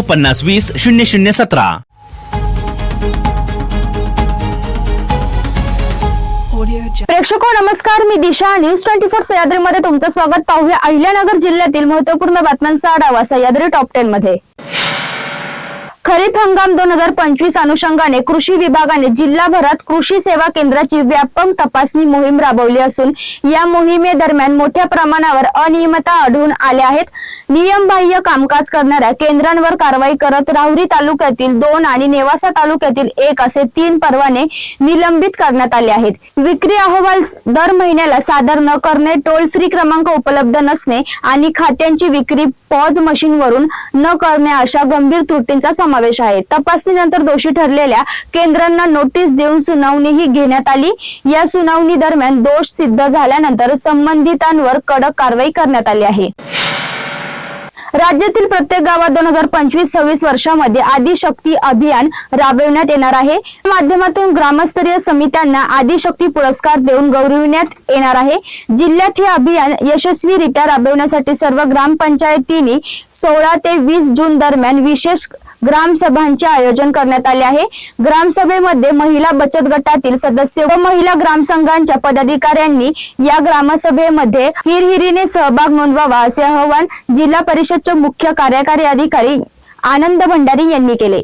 पन्नास वीस शून्य शून्य सतरा. प्रेक्षको नमस्कार मी दिशा न्यूज ट्वेंटी फोर सह्याद्रीमध्ये तुमचं स्वागत. पाहूया अहिल्यानगर जिल्ह्यातील महत्त्वपूर्ण बातम्यांचा आढावा. सह्याद्री टॉप टेन मध्ये. खरीप हंगाम दोन हजार पंचवीस अनुषंगाने कृषी विभागाने जिल्हाभरात कृषी सेवा केंद्राची व्यापक तपासणी मोहीम राबवली असून या मोहिमेदरम्यान मोठ्या प्रमाणावर अनियमितता आढळून आल्या आहेत. नियमबाह्य कामकाज करणाऱ्या केंद्रांवर कारवाई करत राहुरी तालुक्यातील दोन आणि नेवासा तालुक्यातील एक असे तीन परवाने निलंबित करण्यात आले आहेत. विक्री अहवाल दर महिन्याला सादर न करणे टोल फ्री क्रमांक उपलब्ध नसणे आणि खात्यांची विक्री पॉज मशीनवरून न करणे अशा गंभीर त्रुटींचा समावेश समावेश आहे. तपासणीनंतर दोषी ठरलेल्या केंद्रांना नोटीस देऊन सुनावणीही घेण्यात आली. या सुनावणी दरम्यान दोष सिद्ध झाल्यानंतर संबंधितांवर कडक कारवाई करण्यात आली आहे. राज्यातील प्रत्येक गावात दोन हजार पंचवीस सव्वीस वर्षामध्ये आदिशक्ती अभियान राबविण्यात येणार आहे. माध्यमातून ग्रामस्तरीय समित्यांना आदिशक्ती पुरस्कार देऊन गौरविण्यात येणार आहे. जिल्ह्यात हे अभियान यशस्वीरित्या राबविण्यासाठी सर्व ग्रामपंचायतींनी सोळा ते वीस जून दरम्यान विशेष ग्रामसभांचे आयोजन करण्यात आले आहे. ग्रामसभेमध्ये महिला बचत गटातील सदस्य व महिला ग्रामसंघांच्या पदाधिकाऱ्यांनी या ग्रामसभेमध्ये हिरहिरीने सहभाग नोंदवावा असे आवाहन जिल्हा परिषदचे मुख्य कार्यकारी अधिकारी आनंद भंडारी यांनी केले.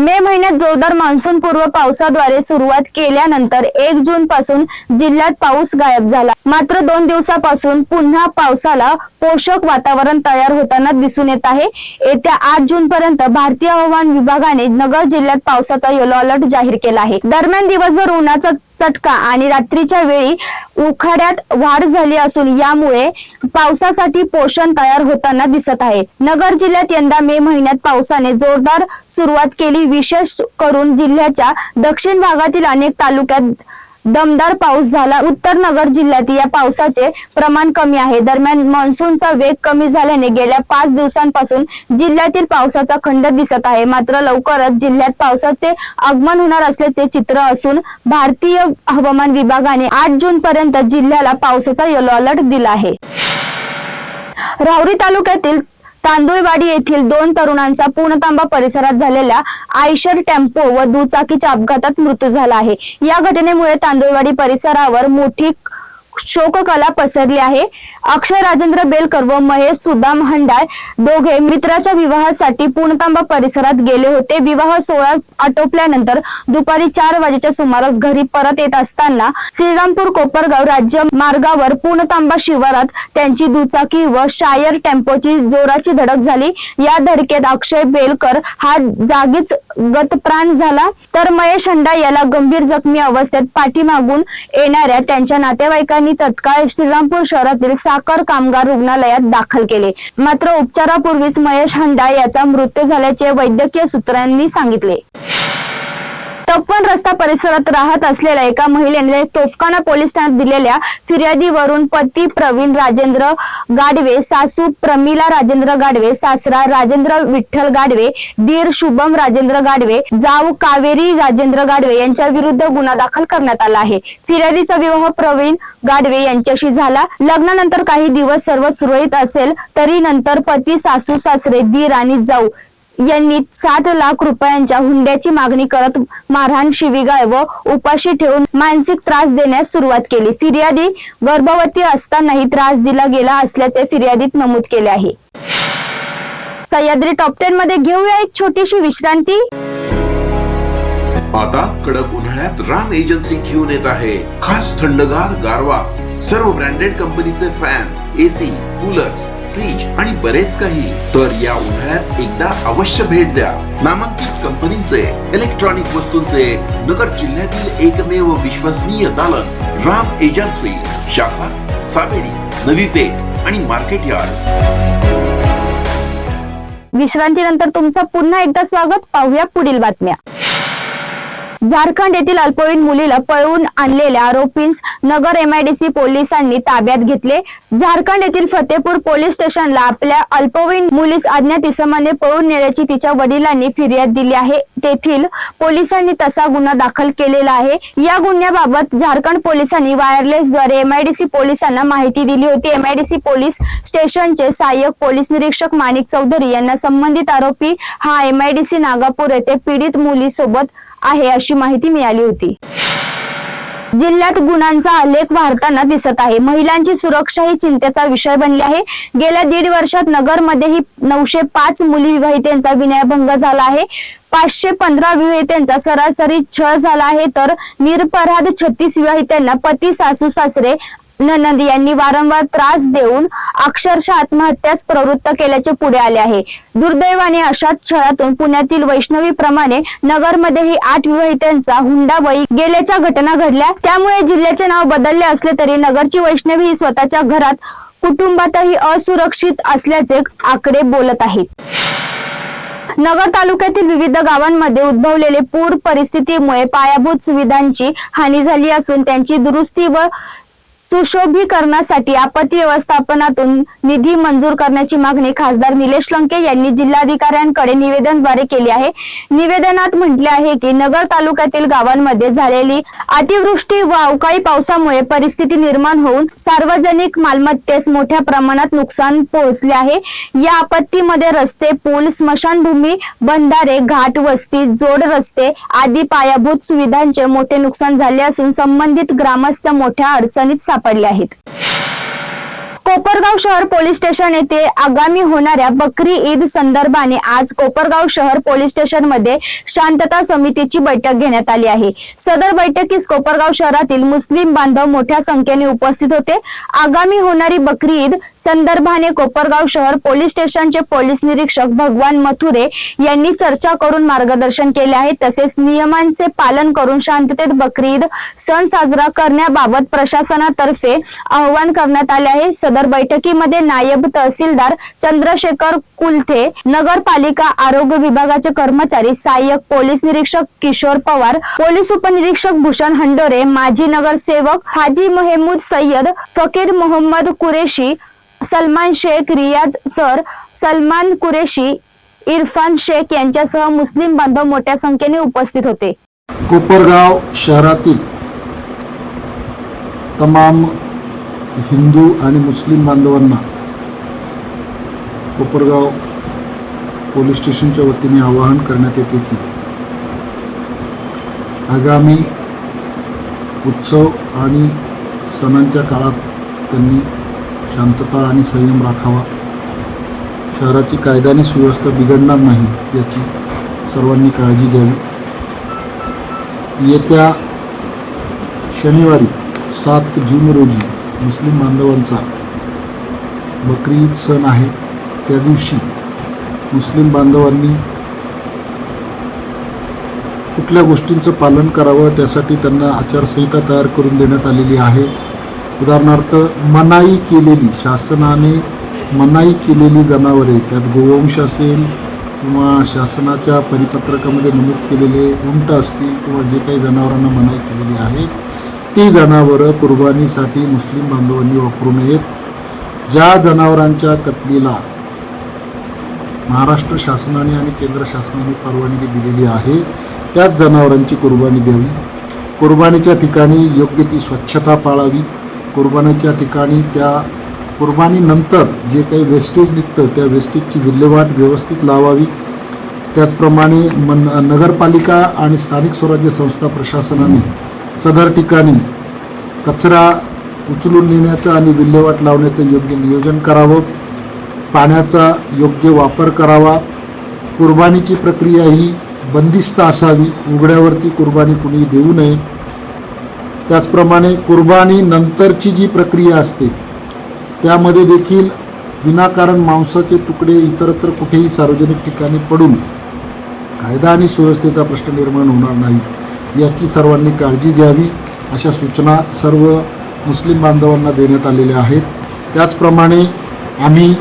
मे महिन्यात जोरदार मान्सून पूर्व पावसाद्वारे सुरुवात केल्यानंतर एक जून पासून जिल्ह्यात पाऊस गायब झाला. मात्र दोन दिवसापासून पुन्हा पावसाला पोषक वातावरण तयार होताना दिसून येत आहे. येत्या आठ जून पर्यंत भारतीय हवामान विभागाने नगर जिल्ह्यात पावसाचा येलो अलर्ट जाहीर केला आहे. दरम्यान दिवसभर उन्हाचा चटका आणि रात्रीच्या वेळी उखाड्यात वाढ झाली असून यामुळे पावसासाठी पोषण तयार होताना दिसत आहे. नगर जिल्ह्यात यंदा मे महिन्यात पावसाने जोरदार सुरुवात केली. विशेष करून जिल्ह्याच्या दक्षिण भागातील अनेक तालुक्यात दमदार पाऊस झाला. उत्तर नगर जिल्ह्यात या पावसाचे प्रमाण कमी आहे. दरम्यान मान्सूनचा वेग कमी झाल्याने गेल्या पाच दिवसांपासून जिल्ह्यातील पावसाचा खंड दिसत आहे. मात्र लवकरच जिल्ह्यात पावसाचे आगमन होणार असल्याचे चित्र असून भारतीय हवामान विभागाने आठ जून पर्यंत जिल्ह्याला पावसाचा येलो अलर्ट दिला आहे. राहुरी तालुक्यातील तांदुळवाडी येथील दोन तरुणांचा पूर्णतांबा परिसरात झालेल्या आयशर टेम्पो व दुचाकीच्या अपघातात मृत्यू झाला आहे. या घटनेमुळे तांदुळवाडी परिसरावर मोठी शोककला पसरली आहे. अक्षय राजेंद्र बेलकर व महेश सुदाम हंडाळ दोघे मित्राच्या विवाहासाठी पूर्णतांबा परिसरात गेले होते. विवाह सोहळा आटोपल्यानंतर दुपारी चार वाजेच्या सुमारास घरी परत येत असताना श्रीरामपूर कोपरगाव राज्य मार्गावर पूर्णतांबा शिवारात त्यांची दुचाकी व शायर टेम्पोची जोराची धडक झाली. या धडकेत अक्षय बेलकर हा जागीच गतप्राण झाला. तर महेश हंडा याला गंभीर जखमी अवस्थेत पाठीमागून येणाऱ्या त्यांच्या नातेवाईकांनी तत्काळ श्रीरामपूर शहरातील साखर कामगार रुग्णालयात दाखल केले. मात्र उपचारापूर्वीच महेश हंडा याचा मृत्यू झाल्याचे वैद्यकीय सूत्रांनी सांगितले. टपवन रस्ता परिसरात राहत असलेल्या एका महिलेने तोफखाना पोलीस ठाण्यात दिलेल्या फिर्यादीवरून पती प्रवीण राजेंद्र गाडवे सासू प्रमिला राजेंद्र गाडवे सासरा राजेंद्र विठ्ठल गाडवे दीर शुभम राजेंद्र गाडवे जाऊ कावेरी राजेंद्र गाडवे यांच्या विरुद्ध गुन्हा दाखल करण्यात आला आहे. फिर्यादीचा विवाह प्रवीण गाडवे यांच्याशी झाला. लग्नानंतर काही दिवस सर्व सुरळीत असेल तरी नंतर पती सासू सासरे दीर आणि जाऊ यांनी सात लाख रुपयांच्या हुंड्याची मागणी करत मारहाण शिवीगाळ व उपाशी ठेवून मानसिक त्रास देण्यास सुरुवात केली. फिर्यादी गर्भवती असतानाही त्रास दिला गेला असल्याचे फिर्यादीत नमूद केले आहे. सह्याद्री टॉप टेन मध्ये घेऊया एक छोटीशी विश्रांती. आता कडक उन्हाळ्यात राम एजन्सी घेऊन येत आहे. खास थंडगार गारवा. सर्व ब्रँडेड कंपनीचे फॅन एसी कूलर्स फ्रीज आणि बरेच काही. तर या उन्हाळ्यात एकदा अवश्य भेट द्या. नामांकित कंपनीचे इलेक्ट्रॉनिक वस्तूंचे नगर जिल्ह्यातील एकमेव विश्वसनीय दालन राम एजन्सी शाखा सावेडी नवी पेठ आणि मार्केट यार्ड विश्रांतीनंतर तुमचं पुन्हा एकदा स्वागत. पाहूया पुढील बातम्या. झारखंड येथील अल्पवयीन मुलीला पळवून आणलेल्या आरोपींस नगर एमआयडीसी पोलिसांनी ताब्यात घेतले. झारखंड येथील फतेपूर पोलीस स्टेशनला आपल्या अल्पवयीन मुलीस अज्ञात इसमाने पळून नेल्याची तिच्या वडिलांनी फिर्याद दिली आहे. तेथील पोलिसांनी तसा गुन्हा दाखल केलेला आहे. या गुन्ह्याबाबत झारखंड पोलिसांनी वायरलेसद्वारे एमआयडीसी पोलिसांना माहिती दिली होती. एमआयडीसी पोलीस स्टेशनचे सहाय्यक पोलीस निरीक्षक माणिक चौधरी यांना संबंधित आरोपी हा एमआयडीसी नागापूर येथे पीडित मुलीसोबत आहे अशी माहिती मिळाली होती. जिल्ह्यात गुन्ह्यांचा आलेख वाढताना दिसत आहे. महिलांची सुरक्षा ही चिंतेचा विषय बनली आहे. गेल्या दीड वर्षात नगरमध्येही नऊशे पाच मुली विवाहितांचा विनयभंग झाला आहे. पाचशे पंधरा विवाहितांचा सरासरी छळ झाला आहे. तर निरपराध छत्तीस विवाहितांना पती सासू सासरे ननंद यांनी वारंवार त्रास देऊन अक्षरशः आत्महत्यास प्रवृत्त केल्याचे पुढे आले आहे. दुर्दैवाने अशाच छळातून पुण्यातील वैष्णवी प्रमाणे नगरमध्येही आठ विवाहितांचा हुंडाबळी गेल्याच्या घटना घडल्या. त्यामुळे जिल्ह्याचे नाव बदलले असले तरी नगरची वैष्णवी ही स्वतःच्या घरात कुटुंबातही असुरक्षित असल्याचे आकडे बोलत आहेत. नगर तालुक्यातील विविध गावांमध्ये उद्भवलेले पूर परिस्थितीमुळे पायाभूत सुविधांची हानी झाली असून त्यांची दुरुस्ती व सुशोभीकरणासाठी आपत्ती व्यवस्थापनातून निधी मंजूर करण्याची मागणी खासदार निलेश लंके यांनी जिल्हाधिकाऱ्यांकडे निवेदनद्वारे केली आहे. निवेदनात म्हटले आहे की नगर तालुक्यातील गावांमध्ये झालेली अतिवृष्टी व अवकाळी पावसामुळे परिस्थिती निर्माण होऊन सार्वजनिक मालमत्तेस मोठ्या प्रमाणात नुकसान पोहोचले आहे. या आपत्तीमध्ये रस्ते पूल स्मशानभूमी बंधारे घाट वस्ती जोड रस्ते आदी पायाभूत सुविधांचे मोठे नुकसान झाले असून संबंधित ग्रामस्थ मोठ्या अडचणीत सापडले सापडले आहेत. कोपरगाव शहर पोलीस स्टेशन येथे आगामी होणाऱ्या बकरी ईद संदर्भाने आज कोपरगाव शहर पोलीस स्टेशनमध्ये शांतता समितीची बैठक घेण्यात आली आहे. सदर बैठकीस कोपरगाव शहरातील मुस्लिम बांधव मोठ्या संख्येने उपस्थित होते. आगामी होणारी बकरी ईद संदर्भाने कोपरगाव शहर पोलीस स्टेशनचे पोलीस निरीक्षक भगवान मथुरे यांनी चर्चा करून मार्गदर्शन केले आहे. तसेच नियमांचे पालन करून शांततेत बकरी ईद सण साजरा करण्याबाबत प्रशासनातर्फे आवाहन करण्यात आले आहे. सदर बैठकीमध्ये नायब तहसीलदार चंद्रशेखर कुलथे नगरपालिका आरोग्य विभागाचे कर्मचारी सहाय्यक पोलीस निरीक्षक किशोर पवार पोलीस उपनिरीक्षक भूषण हंडोरे माजी नगरसेवक हाजी महमूद सय्यद फकीर मोहम्मद कुरेशी सलमान शेख रियाज सर सलमान कुरेशी इरफान शेख यांच्यासह मुस्लिम बांधव मोठ्या संख्येने उपस्थित होते. कोपरगाव शहरातील तमाम हिंदू आणि मुस्लिम बांधवांना कोपरगाव पोलीस स्टेशनच्या वतीने आवाहन करण्यात येते की आगामी उत्सव आणि सणांच्या काळात त्यांनी शांतता आणि संयम राखावा. शहराची कायद्याने सुव्यवस्था बिघडणार नाही याची सर्वांनी काळजी घ्यावी. येत्या शनिवारी सात जून रोजी मुस्लिम बांधवांचा बकरी ईद सण आहे त्या दिवशी मुस्लिम बांधवांनी कुठल्या गोष्टींचं पालन करावं त्यासाठी त्यांना आचारसंहिता तयार करून देण्यात आलेली आहे. उदाहरणार्थ मनाई केलेली शासनाने मनाई केलेली जनावरे त्यात गोवंश असेल किंवा शासनाच्या परिपत्रकामध्ये नमूद केलेले उंट असतील किंवा जे काही जनावरांना मनाई केलेली आहे ती जनावरं कुर्बानीसाठी मुस्लिम बांधवांनी वापरू नयेत ज्या जनावरांच्या कत्लीला महाराष्ट्र शासनाने आणि केंद्र शासनाने परवानगी दिलेली आहे त्याच जनावरांची कुर्बानी द्यावी. कुर्बानीच्या ठिकाणी योग्य ती स्वच्छता पाळावी. कुर्बानीच्या ठिकाणी त्या कुर्बानीनंतर जे काही वेस्टेज निघतं त्या वेस्टेजची विल्हेवाट व्यवस्थित लावावी. त्याचप्रमाणे मन नगरपालिका आणि स्थानिक स्वराज्य संस्था प्रशासनाने सदर ठिकाणी कचरा उचलून नेण्याचं आणि विल्हेवाट लावण्याचं योग्य नियोजन करावं पाण्याचा योग्य वापर करावा कुर्बानीची प्रक्रिया ही बंदिस्त असावी उघड्यावरती कुर्बानी कुणी देऊ नये. त्याचप्रमाणे कुर्बानी नंतरची जी प्रक्रिया असते त्यामध्ये देखील विनाकारण मांसाचे तुकडे इतरत्र कुठेही सार्वजनिक ठिकाणी पडून कायदा आणि सुव्यवस्थेचा प्रश्न निर्माण होणार नाही. याची सर्वांनी काळजी घ्यावी अशा सूचना सर्व मुस्लिम बांधवांना देण्यात आलेल्या आहेत. त्याचप्रमाणे आम्ही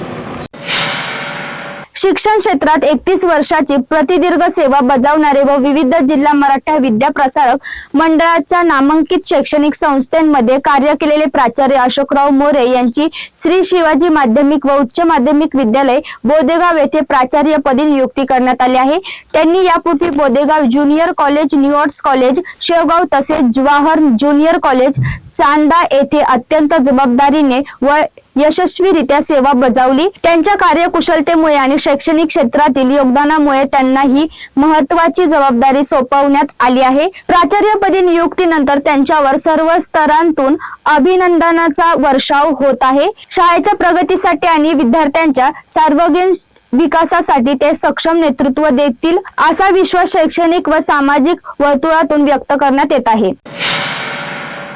शिक्षण क्षेत्रात एकतीस वर्षाची प्रतिदीर्घ सेवा बजावणारे व विविध जिल्हा मराठा विद्या प्रसारक मंडळाच्या नामांकित शैक्षणिक संस्थांमध्ये कार्य केलेले प्राचार्य अशोकराव मोरे यांची श्री शिवाजी माध्यमिक व उच्च माध्यमिक विद्यालय बोदेगाव येथे प्राचार्यपदी नियुक्ती करण्यात आली आहे. त्यांनी यापूर्वी Bodegaon junior college new college Shevgaon तसेच जवाहर ज्युनियर कॉलेज चांदा येथे अत्यंत जबाबदारीने व यशस्वीरित्या सेवा बजावली. त्यांच्या कार्यकुशलतेमुळे आणि शैक्षणिक क्षेत्रातील योगदानामुळे त्यांना ही महत्वाची जबाबदारी सोपवण्यात आली आहे. प्राचार्यपदी नियुक्तीनंतर त्यांच्यावर सर्व स्तरांतून अभिनंदनाचा वर्षाव होत आहे. शाळेच्या प्रगतीसाठी आणि विद्यार्थ्यांच्या सार्वजनिक विकासासाठी ते सक्षम नेतृत्व देतील असा विश्वास शैक्षणिक व सामाजिक वर्तुळातून व्यक्त करण्यात येत आहे.